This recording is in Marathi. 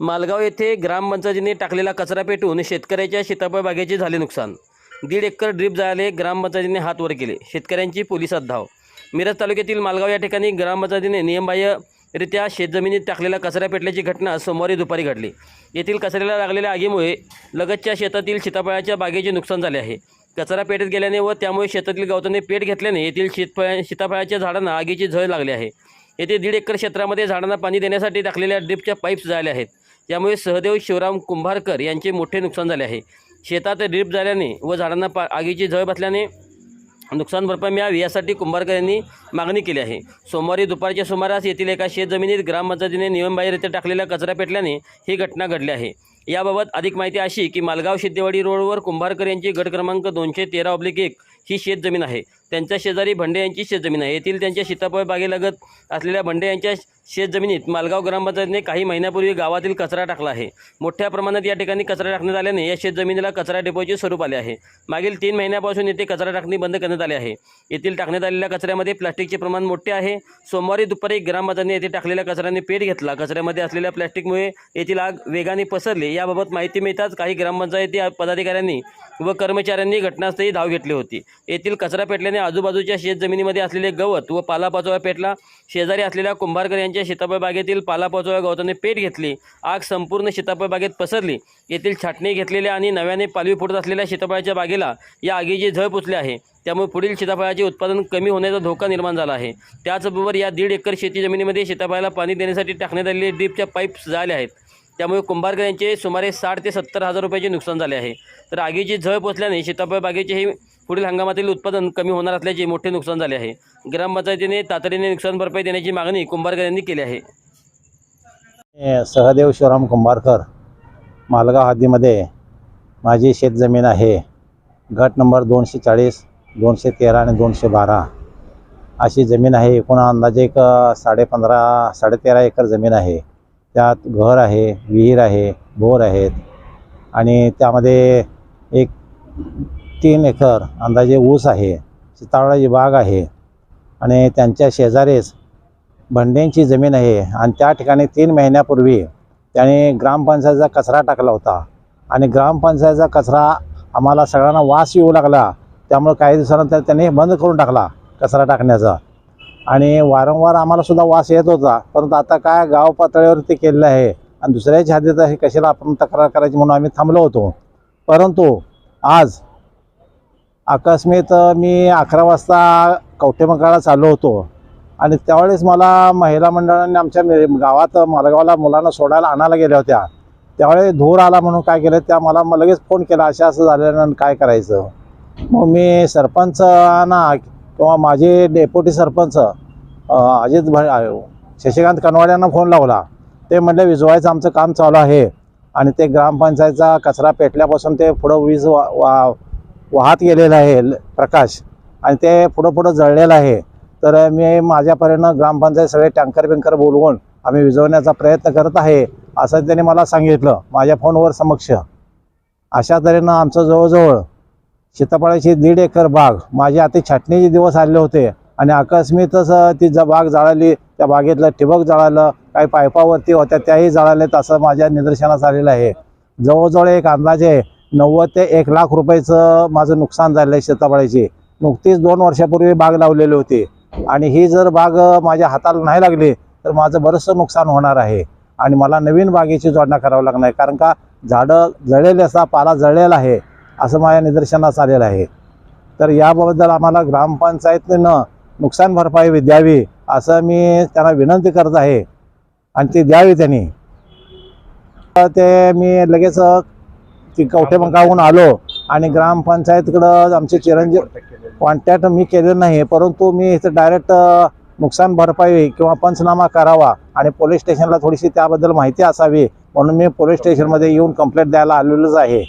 मालगाव येथे ग्रामपंचायतीने टाकलेला कचरा पेटून शेतकऱ्याच्या सीताफळ बागेचे झाले नुकसान. दीड एकर ड्रीप जाळले ग्रामपंचायतीने हात वर केले. शेतकऱ्यांची पोलिसात धाव मिरज तालुक्यातील मालगाव या ठिकाणी ग्रामपंचायतीने नियमबाह्यरित्या शेतजमिनीत टाकलेला कचरा पेटल्याची घटना सोमवारी दुपारी घडली. येथील कचऱ्याला लागलेल्या आगीमुळे लगतच्या शेतातील सीताफळाच्या बागेचे नुकसान झाले आहे. कचरा पेटत गेल्याने व त्यामुळे शेतातील गवताने पेट घेतल्याने येथील शेतफळ सीताफळाच्या झाडांना आगीची झळ लागली आहे. येथे दीड एकर क्षेत्रामध्ये झाडांना पाणी देण्यासाठी टाकलेल्या ड्रीपच्या पाईप्स जाळल्या आहेत. यामुळे सहदेव शिवराम कुंभारकर यांचे मोठे नुकसान झाले आहे. शेतात ड्रीप झाल्याने व झाडांना पा आगीची झळ बसल्याने नुकसान भरपाई मिळावी यासाठी कुंभारकर यांनी मागणी केली आहे. सोमवारी दुपारच्या सुमारास येथील एका शेतजमिनीत ग्रामपंचायतीने नियमबाह्यरित्या टाकलेला कचरा पेटल्याने ही घटना घडली आहे. याबाबत अधिक माहिती अशी की मालगाव सिद्धेवाडी रोडवर कुंभारकर यांची गट क्रमांक दोनशे तेरा ऑब्लिक एक ही शेतजमीन आहे. त्यांच्या शेजारी भंडे यांची शेतजमीन आहे. येथील त्यांच्या सीताफळ बागेलगत असलेल्या भंडे यांच्या शेतजमिनीत मालगाव ग्रामपंचायतीने काही महिन्यापूर्वी गावातील कचरा टाकला आहे. मोठ्या प्रमाणात या ठिकाणी कचरा टाकण्यात आल्याने या शेतजमिनीला कचरा डेपोचे स्वरूप आले आहे. मागील तीन महिन्यापासून येथे कचरा टाकणे बंद करण्यात आले आहे. येथील टाकण्यात आलेल्या कचऱ्यामध्ये प्लास्टिकचे प्रमाण मोठे आहे. सोमवारी दुपारी ग्रामपंचायतीने येथे टाकलेल्या कचऱ्याने पेट घेतला. कचऱ्यामध्ये असलेल्या प्लास्टिकमुळे येथील आग वेगाने पसरली. याबाबत माहिती मिळताच काही ग्रामपंचायती पदाधिकाऱ्यांनी व कर्मचाऱ्यांनी घटनास्थळी धाव घेतली होती. येथील कचरा पेटल्याने आजूबाजूच्या शेतजमिनीमध्ये असलेले गवत व पालापाचोळा पेटला. शेजारी असलेल्या कुंभारकर यांच्या सीताफळ बागेतील पालापाचोळा गवताने पेट घेतली. आग संपूर्ण सीताफळ बागेत पसरली. येथील छाटणी घेतलेल्या आणि नव्याने पालवी फुटत असलेल्या सीताफळाच्या बागेला या आगीची झळ पोचली आहे. त्यामुळे पुढील सीताफळाचे उत्पादन कमी होण्याचा धोका निर्माण झाला आहे. त्याचबरोबर या दीड एकर शेती जमिनीमध्ये सीताफळाला पाणी देण्यासाठी टाकण्यात आलेले डीपच्या पाईप्स झाल्या आहेत. त्यामुळे कुंभारकर यांचे सुमारे साठ ते सत्तर हजार रुपयाचे नुकसान झाले आहे. तर आगीची झळ पोचल्याने सीताफळ बागेचेही पुढील हंगामातील उत्पादन कमी होणार असल्याचे मोठे नुकसान झाले आहे. ग्रामपंचायतीने तातडीने नुकसान भरपाई देण्याची मागणी कुंभारकर यांनी केली आहे. सहदेव शिवराम कुंभारकर मालगाव हद्दीमध्ये माझी शेतजमीन आहे. गट नंबर दोनशे चाळीस दोनशे तेरा आणि दोनशे बारा. अशी जमीन आहे एकूण अंदाजे एक साडेपंधरा साडेतेरा एकर जमीन आहे. त्यात घर आहे विहीर आहे बोर आहेत. आणि त्यामध्ये एक तीन एकर अंदाजे ऊस आहे सीताफळाची बाग आहे आणि त्यांच्या शेजारीच भंड्यांची जमीन आहे आणि त्या ठिकाणी तीन महिन्यापूर्वी त्याने ग्रामपंचायतीचा कचरा टाकला होता. आणि ग्रामपंचायतीचा कचरा आम्हाला सगळ्यांना वास येऊ लागला. त्यामुळे काही दिवसानंतर त्याने बंद करून टाकला कचरा टाकण्याचा. आणि वारंवार आम्हालासुद्धा वास येत होता. परंतु आता काय गाव पातळीवर ते केलेलं आहे आणि दुसऱ्याच्या हद्दीत हे कशाला आपण तक्रार करायची म्हणून आम्ही थांबलो होतो. परंतु आज आकस्मित मी अकरा वाजता कवठेमंकाळला चाललो होतो. आणि त्यावेळेस मला महिला मंडळाने आमच्या मे- गावात मालगावला मुलांना सोडायला आणायला गेल्या होत्या. त्यावेळेस धूर आला म्हणून काय केलं त्या मला लगेच फोन केला असं असं झाल्यानं काय करायचं. मग मी सरपंचांना किंवा माझे डेप्युटी सरपंच अजित भ शशिकांत कनवाड्यांना फोन लावला. ते म्हणले विजवायचं आमचं काम चालू आहे. आणि ते ग्रामपंचायतचा कचरा पेटल्यापासून ते पुढं वीज वा वा वाहत गेलेलं आहे ल- प्रकाश आणि ते पुढं पुढं जळलेलं आहे. तर मी माझ्यापर्यंत ग्रामपंचायत सगळे टँकर बिंकर बोलवून आम्ही विझवण्याचा प्रयत्न करत आहे असं त्यांनी मला सांगितलं माझ्या फोनवर समक्ष. अशा तऱ्हेनं आमचं जवळजवळ सीताफळाची दीड एकर बाग माझी आता छाटणीचे दिवस आले होते आणि अकस्मितच ती ज बाग जाळाली त्या बागेतलं ठिबक जाळालं काही पायपावरती होत्या त्याही जाळाल्यात असं माझ्या निदर्शनास आलेलं आहे. जवळजवळ एक अंदाजे नव्वद ते एक लाख रुपयाचं माझं नुकसान झालं आहे सीताफळाची नुकतीच दोन वर्षापूर्वी बाग लावलेली होती. आणि ही जर बाग माझ्या हाताला नाही लागली तर माझं बरंचसं नुकसान होणार आहे. आणि मला नवीन बागेची जोडणा करावं लागणार आहे कारण का झाडं जळलेले असता पाला जळलेला आहे असं माझ्या निदर्शनास आलेलं आहे. तर याबद्दल आम्हाला ग्रामपंचायतीनं नुकसान भरपाई द्यावी असं मी त्यांना विनंती करत आहे. आणि ती द्यावी त्यांनी. तर ते मी लगेच ती कवठेमंकाळहून आलो आणि ग्रामपंचायतकडं आमचे चिरंजीव कॉन्टॅक्ट मी केलेलं नाही परंतु मी इथं डायरेक्ट नुकसान भरपाई किंवा पंचनामा करावा आणि पोलीस स्टेशनला थोडीशी त्याबद्दल माहिती असावी म्हणून मी पोलीस स्टेशनमध्ये येऊन कंप्लेंट द्यायला आलेलोच आहे.